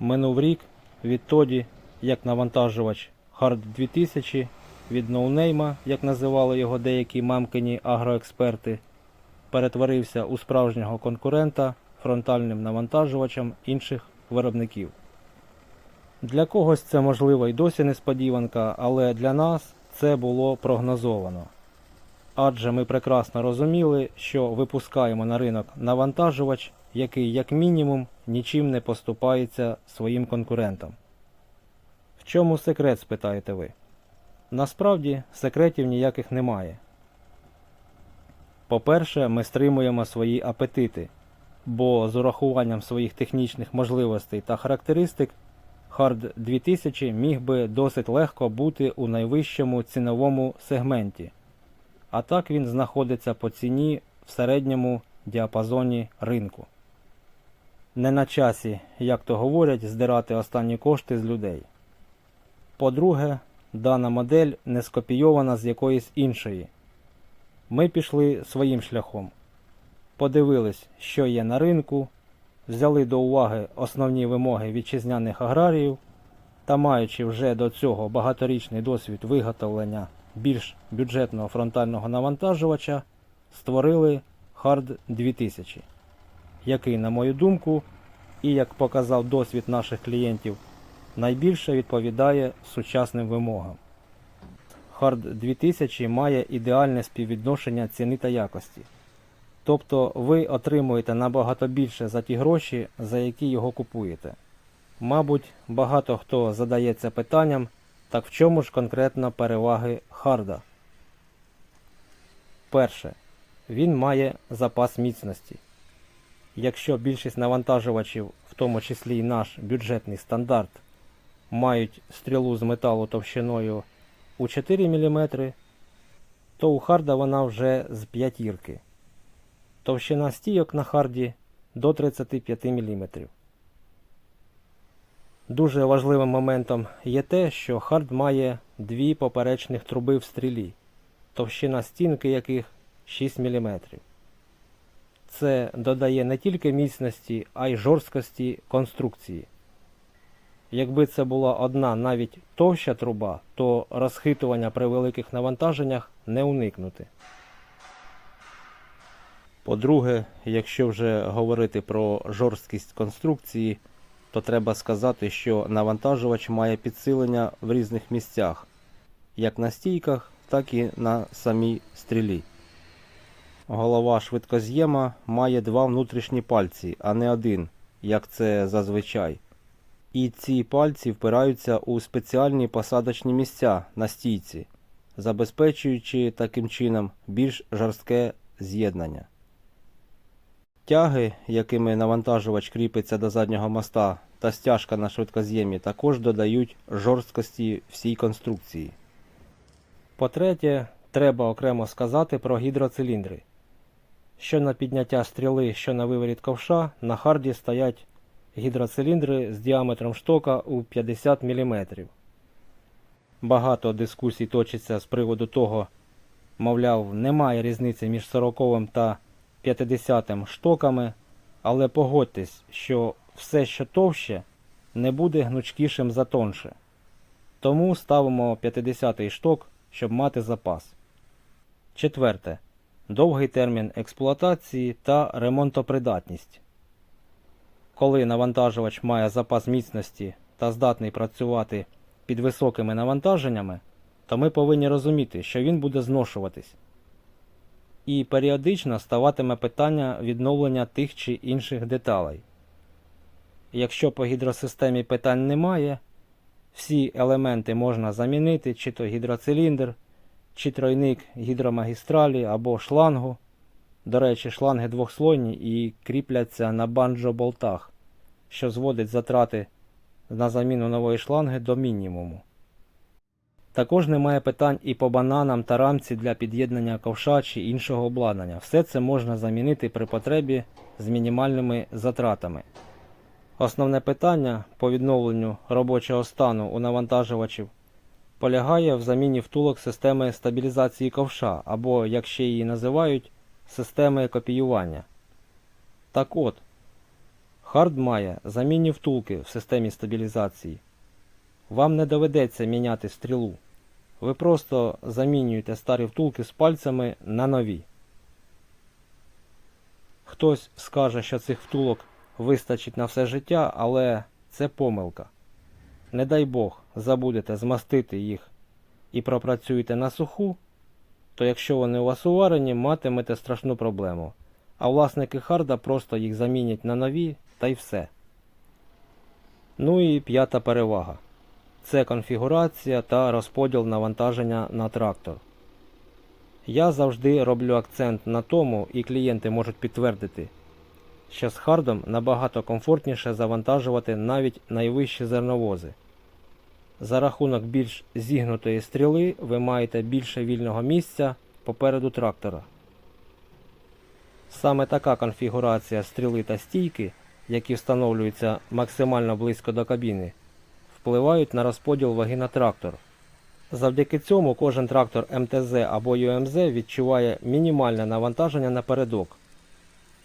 минув рік відтоді, як навантажувач Hard 2000 від ноунейма, як називали його деякі мамкині агроексперти, перетворився у справжнього конкурента фронтальним навантажувачем інших виробників. Для когось це можливо й досі несподіванка, але для нас це було прогнозовано. Адже ми прекрасно розуміли, що випускаємо на ринок навантажувач, який як мінімум нічим не поступається своїм конкурентам. В чому секрет, спитаєте ви? Насправді секретів ніяких немає. По-перше, ми стримуємо свої апетити, бо з урахуванням своїх технічних можливостей та характеристик Hard 2000 міг би досить легко бути у найвищому ціновому сегменті. А так він знаходиться по ціні в середньому діапазоні ринку. Не на часі, як то говорять, здирати останні кошти з людей. По-друге, дана модель не скопійована з якоїсь іншої. Ми пішли своїм шляхом. Подивились, що є на ринку, взяли до уваги основні вимоги вітчизняних аграріїв та маючи вже до цього багаторічний досвід виготовлення більш бюджетного фронтального навантажувача, створили Hard 2000, який, на мою думку, і як показав досвід наших клієнтів, найбільше відповідає сучасним вимогам. Hard 2000 має ідеальне співвідношення ціни та якості. Тобто ви отримуєте набагато більше за ті гроші, за які його купуєте. Мабуть, багато хто задається питанням, так в чому ж конкретно переваги харда? Перше. Він має запас міцності. Якщо більшість навантажувачів, в тому числі й наш бюджетний стандарт, мають стрілу з металу товщиною у 4 мм, то у харда вона вже з п'ятірки. Товщина стійок на харді до 35 мм. Дуже важливим моментом є те, що хард має дві поперечних труби в стрілі, товщина стінки яких 6 мм. Це додає не тільки міцності, а й жорсткості конструкції. Якби це була одна навіть товща труба, то розхитування при великих навантаженнях не уникнути. По-друге, якщо вже говорити про жорсткість конструкції, то треба сказати, що навантажувач має підсилення в різних місцях, як на стійках, так і на самій стрілі. Голова швидкоз'єма має два внутрішні пальці, а не один, як це зазвичай. І ці пальці впираються у спеціальні посадочні місця на стійці, забезпечуючи таким чином більш жорстке з'єднання. Тяги, якими навантажувач кріпиться до заднього моста, та стяжка на швидкоз'ємі також додають жорсткості всій конструкції. По-третє, треба окремо сказати про гідроциліндри. Що на підняття стріли, що на виворіт ковша, на харді стоять гідроциліндри з діаметром штока у 50 мм. Багато дискусій точиться з приводу того, мовляв, немає різниці між 40 та 50 штоками, але погодьтесь, що все, що товще, не буде гнучкішим за тонше. Тому ставимо 50 шток, щоб мати запас. Четверте. Довгий термін експлуатації та ремонтопридатність. Коли навантажувач має запас міцності та здатний працювати під високими навантаженнями, то ми повинні розуміти, що він буде зношуватись. І періодично ставатиме питання відновлення тих чи інших деталей. Якщо по гідросистемі питань немає, всі елементи можна замінити, чи то гідроциліндр, чи тройник гідромагістралі або шлангу. До речі, шланги двохслойні і кріпляться на банджо-болтах, що зводить затрати на заміну нової шланги до мінімуму. Також немає питань і по бананам та рамці для під'єднання ковша чи іншого обладнання. Все це можна замінити при потребі з мінімальними затратами. Основне питання по відновленню робочого стану у навантажувачів полягає в заміні втулок системи стабілізації ковша або, як ще її називають, системи копіювання. Так от, Хард має замінні втулки в системі стабілізації. Вам не доведеться міняти стрілу. Ви просто замінюєте старі втулки з пальцями на нові. Хтось скаже, що цих втулок вистачить на все життя, але це помилка. Не дай Бог, забудете змастити їх і пропрацюєте на суху, то якщо вони у вас уварені, матимете страшну проблему. А власники харда просто їх замінять на нові та й все. Ну і п'ята перевага. Це конфігурація та розподіл навантаження на трактор. Я завжди роблю акцент на тому, і клієнти можуть підтвердити, що з хардом набагато комфортніше завантажувати навіть найвищі зерновози. За рахунок більш зігнутої стріли ви маєте більше вільного місця попереду трактора. Саме така конфігурація стріли та стійки, які встановлюються максимально близько до кабіни, впливають на розподіл ваги на трактор. Завдяки цьому кожен трактор МТЗ або ЮМЗ відчуває мінімальне навантаження на передок.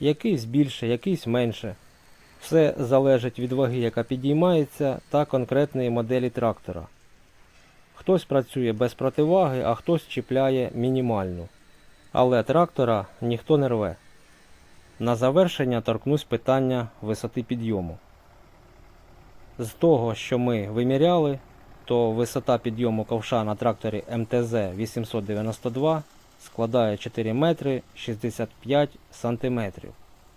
Якийсь більше, якийсь менше. Все залежить від ваги, яка підіймається, та конкретної моделі трактора. Хтось працює без противаги, а хтось чіпляє мінімальну. Але трактора ніхто не рве. На завершення торкнусь питання висоти підйому. З того, що ми виміряли, то висота підйому ковша на тракторі МТЗ 892 складає 4 метри 65 сантиметрів.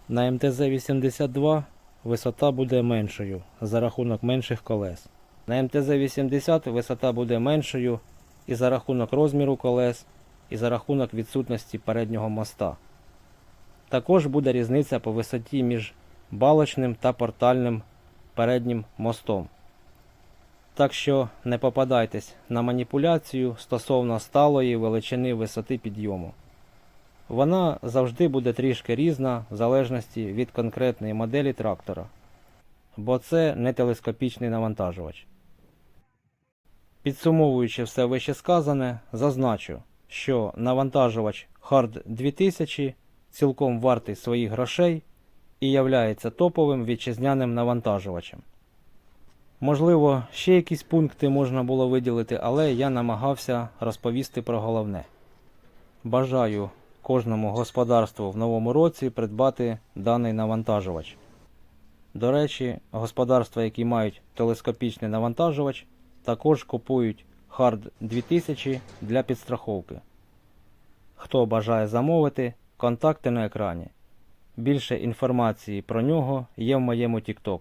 На МТЗ 82 висота буде меншою за рахунок менших колес. На МТЗ 80 висота буде меншою і за рахунок розміру колес, і за рахунок відсутності переднього моста. Також буде різниця по висоті між балочним та портальним переднім мостом. Так що не попадайтесь на маніпуляцію стосовно сталої величини висоти підйому. Вона завжди буде трішки різна в залежності від конкретної моделі трактора, бо це не телескопічний навантажувач. Підсумовуючи все вище сказане, зазначу, що навантажувач Hard 2000 цілком вартий своїх грошей і являється топовим вітчизняним навантажувачем. Можливо, ще якісь пункти можна було виділити, але я намагався розповісти про головне. Бажаю кожному господарству в новому році придбати даний навантажувач. До речі, господарства, які мають телескопічний навантажувач, також купують Hard 2000 для підстраховки. Хто бажає замовити, контакти на екрані. Більше інформації про нього є в моєму TikTok.